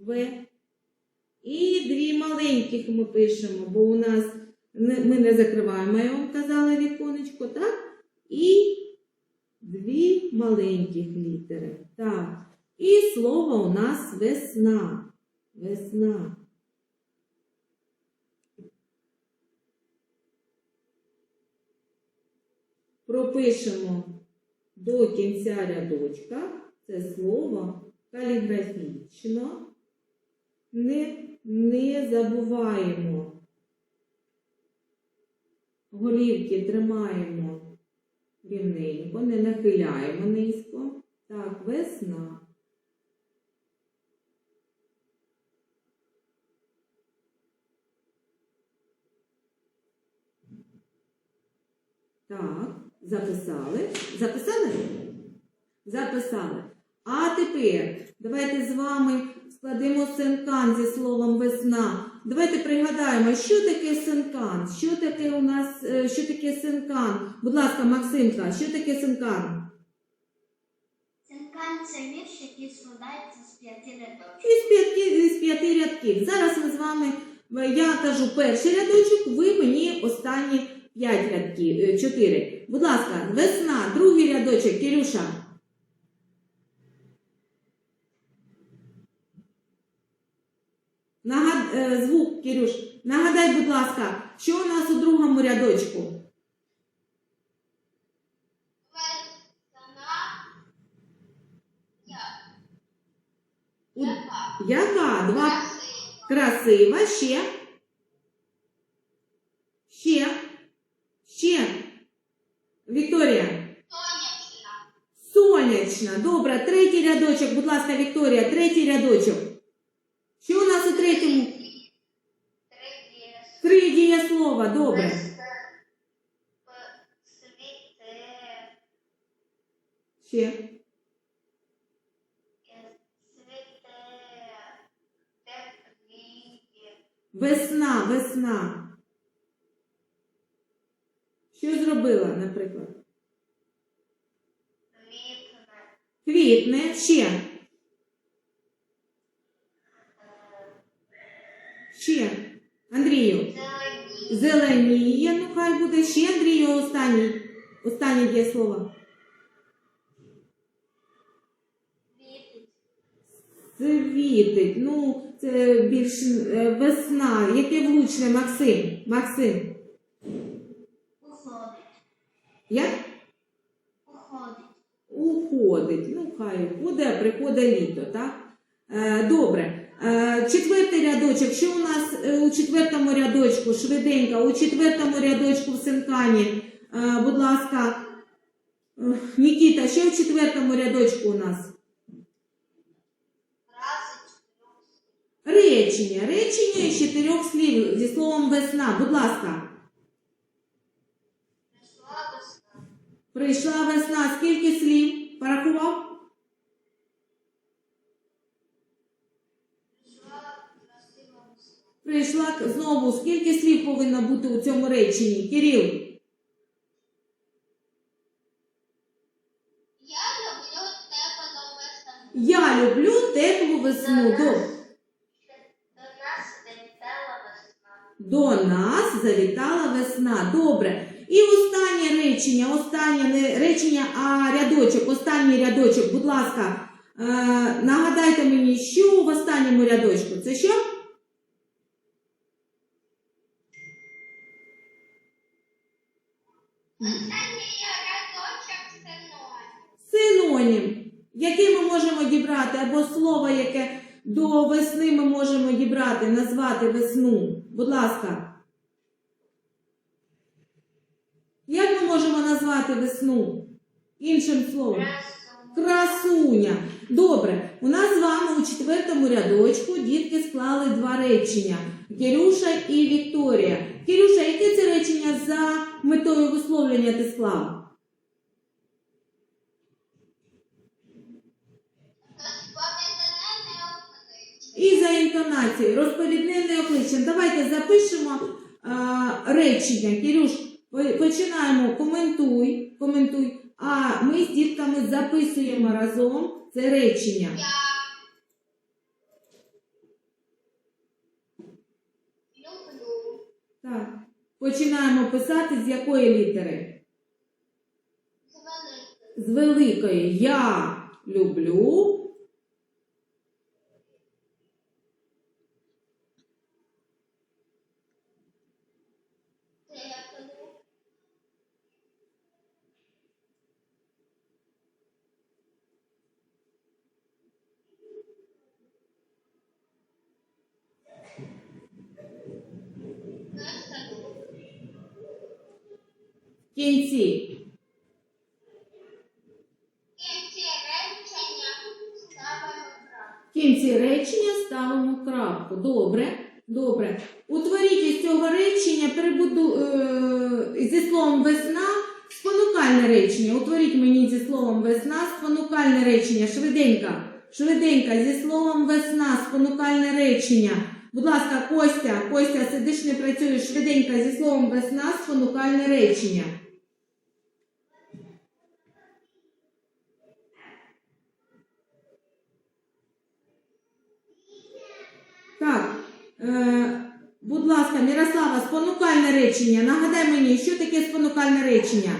В. І дві маленьких ми пишемо, бо у нас ми не закриваємо, я вам казала віконечко, так? І дві маленьких літери. Так. І слово у нас весна. Весна. Пропишемо до кінця рядочка це слово каліграфічно. Не, не забуваємо. Голівки тримаємо рівненько, не нахиляємо низько. Так, весна. Так, записали. Записали? Записали. А тепер давайте з вами складемо синкан зі словом весна. Давайте пригадаємо, що таке синкан? Що таке у нас, е, що таке синкан? Будь ласка, Максимка, що таке синкан? Цинкан це вірш, який складається з п'яти рядочків. Із п'яти, із п'яти рядків. Зараз ми з вами, е, я кажу перший рядочок, ви мені останні п'ять рядків, е, чотири. Будь ласка, весна, другий рядочок, Кирюша. Нагад... е, Звук, Кирюш, нагадай, будь ласка, що у нас у другому рядочку? У... Яка? Два красива, ще. Ще. Ще. Вікторія. Сонячна. Добре, третій рядочок, будь ласка, Вікторія, третій рядочок. Що у нас у третьому? Три дієслова, добре. Ще. Весна, весна. Що зробила, наприклад? Квітне, ще. Ще. Андрію. Зеленіє, ну хай буде ще Андрію останній. Останнє дієслово. Світить. Ну, це більш е, весна. Яке влучне, Максим? Максим. Уходить. Як? Уходить. Уходить. Ну, хай а приходить літо, так? Е, добре. Е, четвертий рядочок. Що у нас е, у четвертому рядочку? Швиденько, у четвертому рядочку в синкані. Е, будь ласка, Нікіта, що у четвертому рядочку у нас? Речення. Речення із чотирьох слів зі словом весна. Будь ласка. Прийшла весна. Скільки слів? Порахував? Прийшла знову. Скільки слів повинно бути у цьому реченні? Кирил. Я люблю теплу весну. Я люблю теплу весну. Добре. До нас завітала весна. До нас завітала весна. Добре. І останнє речення, останнє не речення, а рядочок, останній рядочок, будь ласка, е, нагадайте мені, що в останньому рядочку? Це що? Синонім. Який ми можемо дібрати, або слово, яке до весни ми можемо дібрати, назвати весну. Будь ласка. Як ми можемо назвати весну? Іншим словом. Красуня. Добре, у нас з вами у четвертому рядочку дітки склали два речення: Кирюша і Вікторія. Кирюша, яке це речення за метою висловлення ти склав? І за інтонацією, розповідним неокличем. Давайте запишемо а, речення. Кирюш, починаємо. Коментуй, коментуй. А ми з дітками записуємо разом це речення. Починаємо писати з якої літери? З великої. Я люблю. Кінці. Кінці речення ставимо крапку. В кінці речення ставимо крапку. Добре. Добре. Утворіть із цього речення перебуду, е, зі словом весна спонукальне речення. Утворіть мені зі словом весна спонукальне речення. Швиденько. Швиденько, зі словом весна, спонукальне речення. Будь ласка, Костя, Костя, сидиш не працюєш швиденько зі словом весна, спонукальне речення. Так, е, будь ласка, Мірослава, спонукальне речення. Нагадай мені, що таке спонукальне речення?